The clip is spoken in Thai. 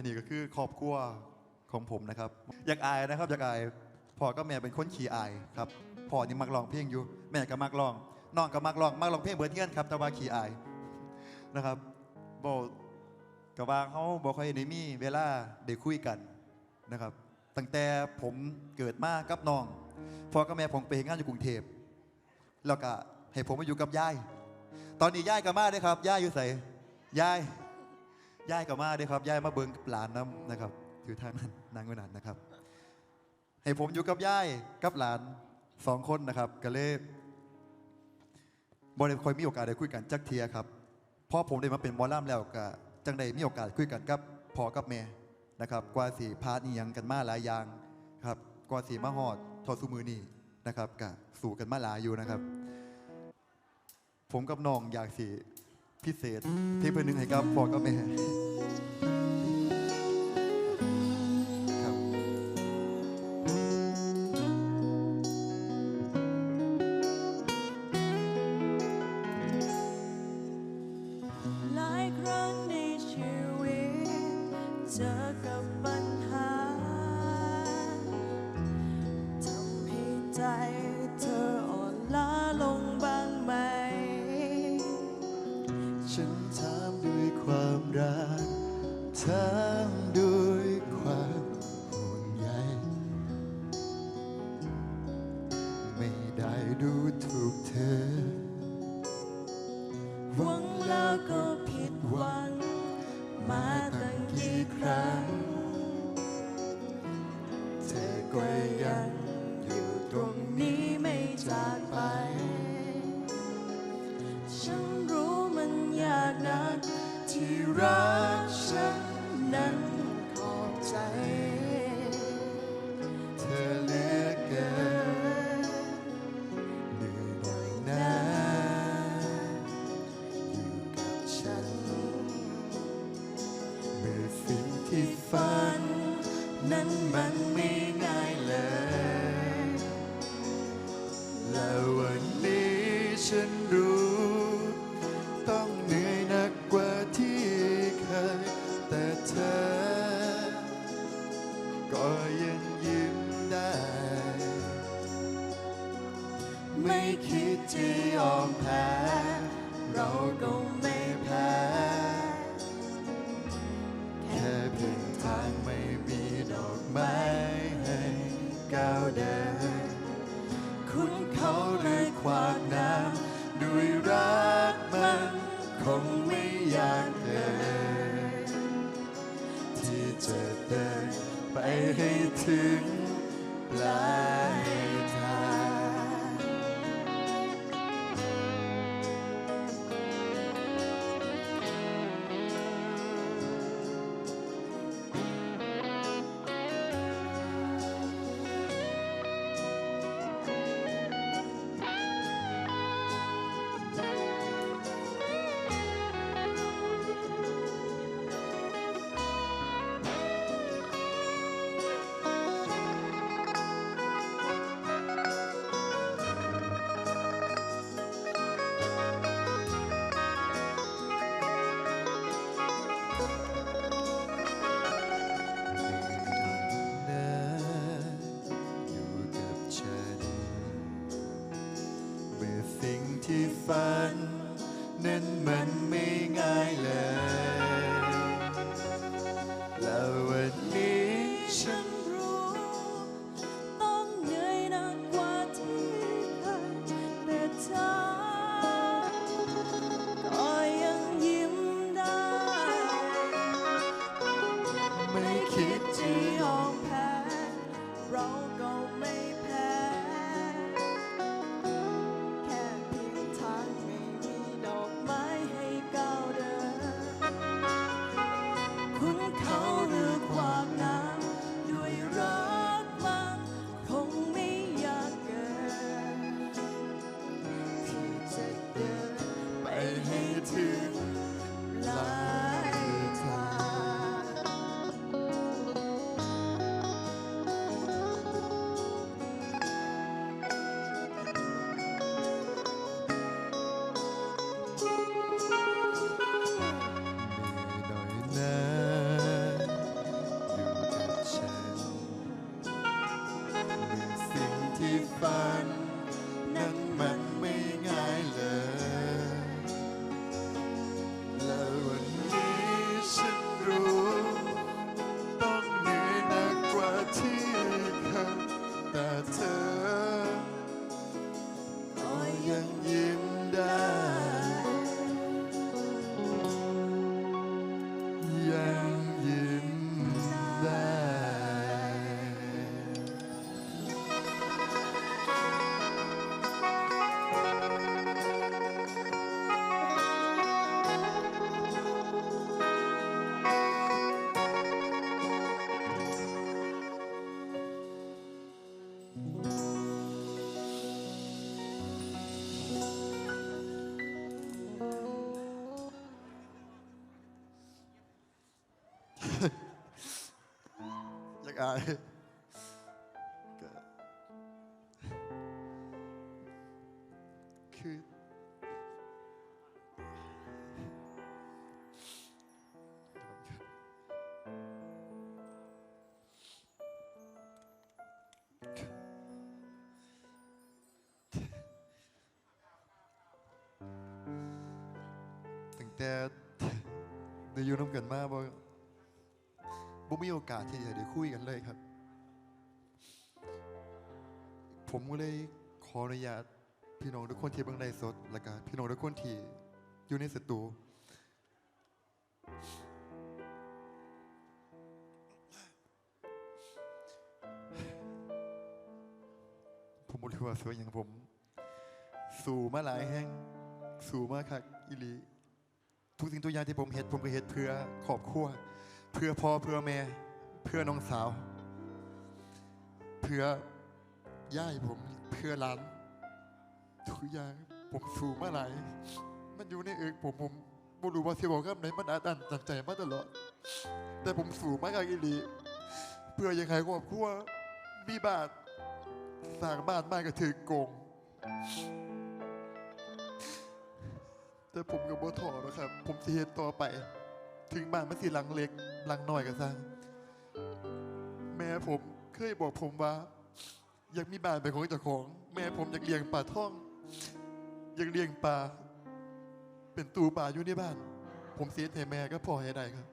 อันนี้ก็คือครอบครัวของผมนะครับ อยากอายนะครับอยากอายพ่อกับแม่เป็นคนขี้อายครับพ่อนี่มักร้องเพลงอยู่ แม่ก็มักร้องน้องก็มักร้องมักร้องเพลงเบิร์ดเงี้ยนครับแต่ว่าขี้อายนะครับบอกกับว่าเขาบอกค่อยได้มีเวลาได้คุยกันนะครับ ตั้งแต่ผมเกิดมากับน้องพ่อกับแม่ผมไปงานอยู่กรุงเทพแล้วก็ให้ผมมาอยู่กับยาย ตอนนี้ยายกับมาเด้ครับยายอยู่ใส่ยาย ย่ายกับมาด้วยครับย่ายมาเบิงกับหลานน้ำนะครับถือทางนั้นนางวนานนะครับ ให้ผมอยู่กับย่ายกับหลานสองคนนะครับก็เลยบริคอยมีโอกาสได้คุยกันจักเทียครับพอผมได้มาเป็นมอล่ำแล้วก็จังได้มีโอกาสคุยกันกับพ่อกับแม่นะครับกว่าสีพาดนี่ยังกันมาหลายอย่างครับกว่าสีมาหอดทอดสุมือนี่นะครับกะสู่กันมาหลายอยู่นะครับ ผมกับน้องอยากสี พิเศษ ที่เพื่อนหนึ่งให้กับพ่อกับแม่ ดูถูกเธอ หวังแล้วก็ผิดหวัง มาตั้งกี่ครั้ง เธอก็ยังอยู่ตรงนี้ไม่จากไป ฉันรู้มันยากนักที่รักฉันนั้น ไม่คิดจะยอมแพ้ เราก็ไม่แพ้ แค่เพียงทางไม่มีดอกไม้ให้ก้าวเดินคุณเขาเลยยขวางน้ำด้วยรักมันคงไม่อยากเกินที่จะเดินไปให้ถึงปลาย ฝัน นั้นมันไม่ ให้ อายก็คือตั้งแต่ บ่บ่มีโอกาสที่จะได้คุยกันเลยครับ ผมก็เลยขออนุญาตพี่น้องทุกคนที่เบิ่งไลฟ์สด แล้วก็พี่น้องทุกคนที่อยู่ในสตูผมบ่รู้ว่าสวยอย่างผม สู่มาหลายแห่ง สู่มาคักอิลีทุกสิ่งทุกอย่างที่ผมเฮ็ดผมก็เฮ็ดเพื่อครอบครัว เพื่อพ่อเพื่อแม่ เพื่อน้องสาว เพื่อย่ายผมเพื่อหลานทุกอย่างผมสู่มาหลายมันอยู่ในเอกผมผมบ่รู้ว่าสิบอกคำไหนมันอาดันตันใจมาตลอด แต่ผมสู่มาคักอิลีเพื่อยังไงครอบครัวมีบานสร้างบ้านบ้านก็ถือโกง แต่ผมกับบ่ถอนะครับ ผมสิเฮ็ดต่อไป ถึงบ้านมันสิหลังเล็กหลังน้อยก็สร้าง แม่ผมเคยบอกผมว่า อยากมีบ้านเป็นของเจ้าของ แม่ผมอยากเลี้ยงปลาท่อง อยากเลี้ยงปลาเป็นตูปลาอยู่ในบ้าน ผมเสียให้แม่ก็พอให้ได้ครับ